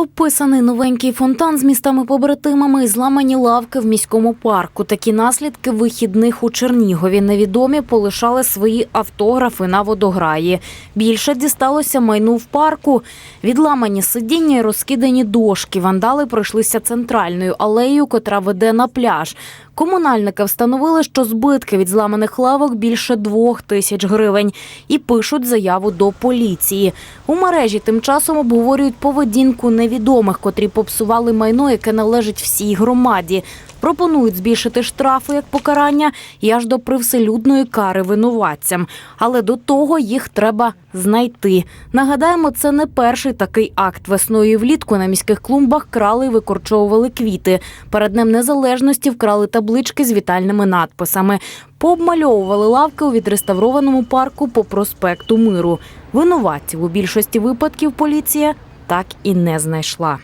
Описаний новенький фонтан з містами побратимами і зламані лавки в міському парку. Такі наслідки вихідних у Чернігові. Невідомі полишали свої автографи на водограї. Більше дісталося майну в парку. Відламані сидіння і розкидані дошки. Вандали пройшлися центральною алеєю, котра веде на пляж. Комунальники встановили, що збитки від зламаних лавок більше двох тисяч гривень і пишуть заяву до поліції. У мережі тим часом обговорюють поведінку невідомих, котрі попсували майно, яке належить всій громаді. Пропонують збільшити штрафи як покарання і аж до привселюдної кари винуватцям. Але до того їх треба знайти. Нагадаємо, це не перший такий акт. Весною і влітку на міських клумбах крали і викорчовували квіти. Перед Днем Незалежності вкрали таблички з вітальними надписами. Пообмальовували лавки у відреставрованому парку по проспекту Миру. Винуватців у більшості випадків поліція так і не знайшла.